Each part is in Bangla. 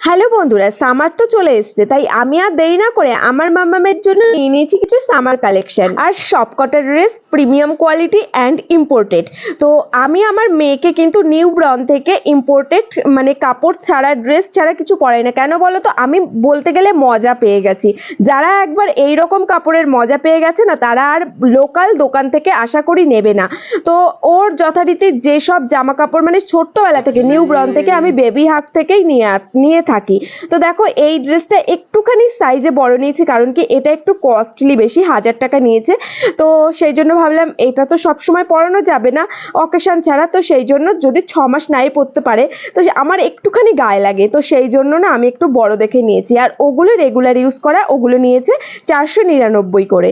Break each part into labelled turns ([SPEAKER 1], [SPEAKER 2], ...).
[SPEAKER 1] হ্যালো বন্ধুরা, সামার তো চলে এসছে, তাই আমি আর দেরি না করে আমার মামামের জন্য নিয়ে নিয়েছি কিছু সামার কালেকশন আর সবকটা dress premium quality and imported তো আমি আমার মেয়েকে কিন্তু নিউ ব্রন থেকে ইম্পোর্টেড মানে কাপড় ছাড়া ড্রেস ছাড়া কিছু পরাই না। কেন বলো তো? আমি বলতে গেলে মজা পেয়ে গেছি। যারা একবার এই রকম কাপড়ের মজা পেয়ে গেছে না, তারা আর লোকাল দোকান থেকে আশা করি নেবে না। তো ওর যথারীতি যেসব জামা কাপড় মানে ছোট্টবেলা থেকে নিউ ব্রন থেকে আমি বেবি হাক থেকেই নিয়ে নিয়ে থাকি। তো দেখো, এই ড্রেসটা একটুখানি সাইজে বড় নিয়েছি, কারণ কি এটা একটু কস্টলি বেশি, হাজার টাকা নিয়েছে। তো সেই জন্য ভাবলাম, এটা তো সবসময় পরানো যাবে না অকেশন ছাড়া। তো সেই জন্য যদি ছ মাস নাই পরতে পারে, তো আমার একটুখানি গায়ে লাগে। তো সেই জন্য না, আমি একটু বড় দেখে নিয়েছি। আর ওগুলো রেগুলার ইউজ করা, ওগুলো নিয়েছে চারশো নিরানব্বই করে।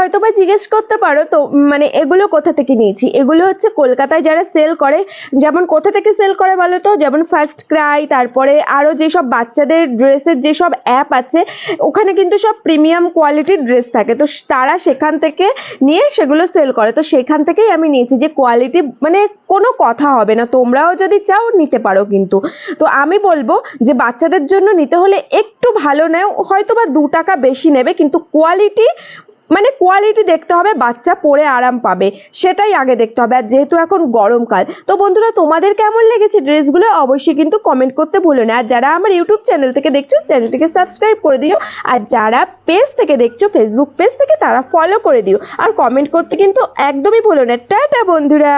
[SPEAKER 1] হয়তো বা জিজ্ঞেস করতে পারো, তো মানে এগুলো কোথা থেকে নিয়েছি? এগুলো হচ্ছে কলকাতায় যারা সেল করে, যেমন কোথা থেকে সেল করে বলো তো? যেমন ফার্স্ট ক্রাই তারপরে আরও যেসব বাচ্চাদের ড্রেসের যেসব অ্যাপ আছে, ওখানে কিন্তু সব প্রিমিয়াম কোয়ালিটির ড্রেস থাকে। তো তারা সেখান থেকে নিয়ে সেগুলো সেল করে। তো সেখান থেকেই আমি নিয়েছি যে কোয়ালিটি মানে কোনো কথা হবে না। তোমরাও যদি চাও, নিতে পারো কিন্তু। তো আমি বলব যে বাচ্চাদের জন্য নিতে হলে একটু ভালো নেও। হয়তো বা দু টাকা বেশি নেবে, কিন্তু কোয়ালিটি মানে কোয়ালিটি দেখতে হবে, বাচ্চা পরে আরাম পাবে, সেটাই আগে দেখতে হবে। আর যেহেতু এখন গরমকাল, তো বন্ধুরা তোমাদের কেমন লেগেছে ড্রেসগুলো অবশ্যই কিন্তু কমেন্ট করতে ভুলো না। আর যারা আমার ইউটিউব চ্যানেল থেকে দেখছ চ্যানেলটিকে সাবস্ক্রাইব করে দিও। আর যারা পেজ থেকে দেখছ ফেসবুক পেজ থেকে, তারা ফলো করে দিও। আর কমেন্ট করতে কিন্তু একদমই ভুলো না। টাটা, বন্ধুরা!